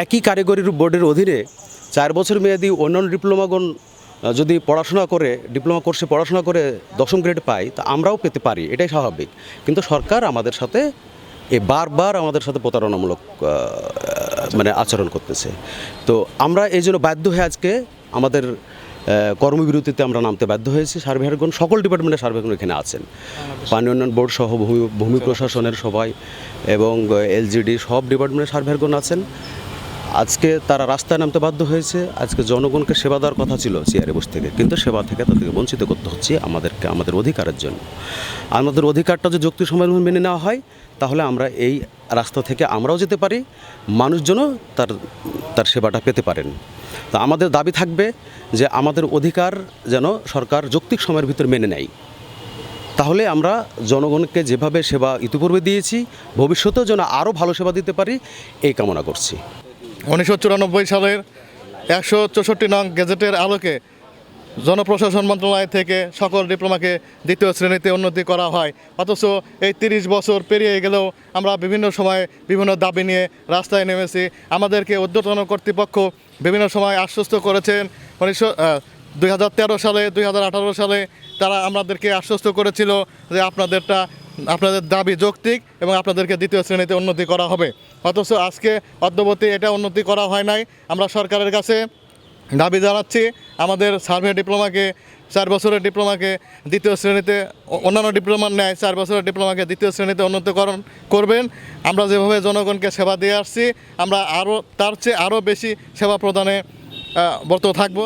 একই কারিগরি বোর্ডের অধীনে চার বছর মেয়াদি অন্যান্য ডিপ্লোমাগণ যদি পড়াশোনা করে ডিপ্লোমা কোর্সে পড়াশোনা করে দশম গ্রেড পাই তা আমরাও পেতে পারি এটাই স্বাভাবিক। কিন্তু সরকার আমাদের সাথে এ বারবার আমাদের সাথে প্রতারণামূলক মানে আচরণ করতেছে। তো আমরা এই জন্য বাধ্য হয়ে আজকে আমাদের কর্মবিরতিতে আমরা নামতে বাধ্য হয়েছি। সার্ভেয়ারগণ সকল ডিপার্টমেন্টের সার্ভেয়ারগণ এখানে আছেন। পানি উন্নয়ন বোর্ড সহ ভূমি ভূমি প্রশাসনের সবাই এবং এলজিডি সব ডিপার্টমেন্টের সার্ভেয়ারগণ আছেন। আজকে তারা রাস্তায় নামতে বাধ্য হয়েছে। আজকে জনগণকে সেবা দেওয়ার কথা ছিল চেয়ারে বসে থেকে। কিন্তু সেবা থেকে তাদেরকে বঞ্চিত করতে হচ্ছে আমাদেরকে, আমাদের অধিকারের জন্য। আমাদের অধিকারটা যদি যুক্তি মধ্যে মেনে নেওয়া হয়, তাহলে আমরা এই রাস্তা থেকে আমরাও যেতে পারি, মানুষজনও তার তার সেবাটা পেতে পারেন। তা আমাদের দাবি থাকবে যে আমাদের অধিকার যেন সরকার যৌক্তিক সময়ের ভিতর মেনে নেয়। তাহলে আমরা জনগণকে যেভাবে সেবা ইতিপূর্বে দিয়েছি, ভবিষ্যতেও যেন আরও ভালো সেবা দিতে পারি, এই কামনা করছি। উনিশশো চুরানব্বই সালের একশো চৌষট্টি নং গেজেটের আলোকে জনপ্রশাসন মন্ত্রণালয় থেকে সকল ডিপ্লোমাকে দ্বিতীয় শ্রেণীতে উন্নতি করা হয়। অথচ এই তিরিশ বছর পেরিয়ে গেলেও আমরা বিভিন্ন সময় বিভিন্ন দাবি নিয়ে রাস্তায় নেমেছি। আমাদেরকে ঊর্ধ্বতন কর্তৃপক্ষ বিভিন্ন সময় আশ্বস্ত করেছেন। উনিশশো দুই সালে, দুই হাজার আঠারো সালে তারা আমাদেরকে আশ্বস্ত করেছিল যে আপনাদেরটা আপনাদের দাবি যৌক্তিক এবং আপনাদেরকে দ্বিতীয় শ্রেণীতে উন্নতি করা হবে। অথচ আজকে অদ্যবতী এটা উন্নতি করা হয় নাই। আমরা সরকারের কাছে দাবি জানাচ্ছি, আমাদের সার্ভে ডিপ্লোমাকে, চার বছরের ডিপ্লোমাকে দ্বিতীয় শ্রেণীতে, অন্যান্য ডিপ্লোমার নেয়, চার বছরের ডিপ্লোমাকে দ্বিতীয় শ্রেণীতে উন্নতকরণ করবেন। আমরা যেভাবে জনগণকে সেবা দিয়ে আসছি, আমরা আরও তার চেয়ে আরও বেশি সেবা প্রদানে ব্রত থাকব।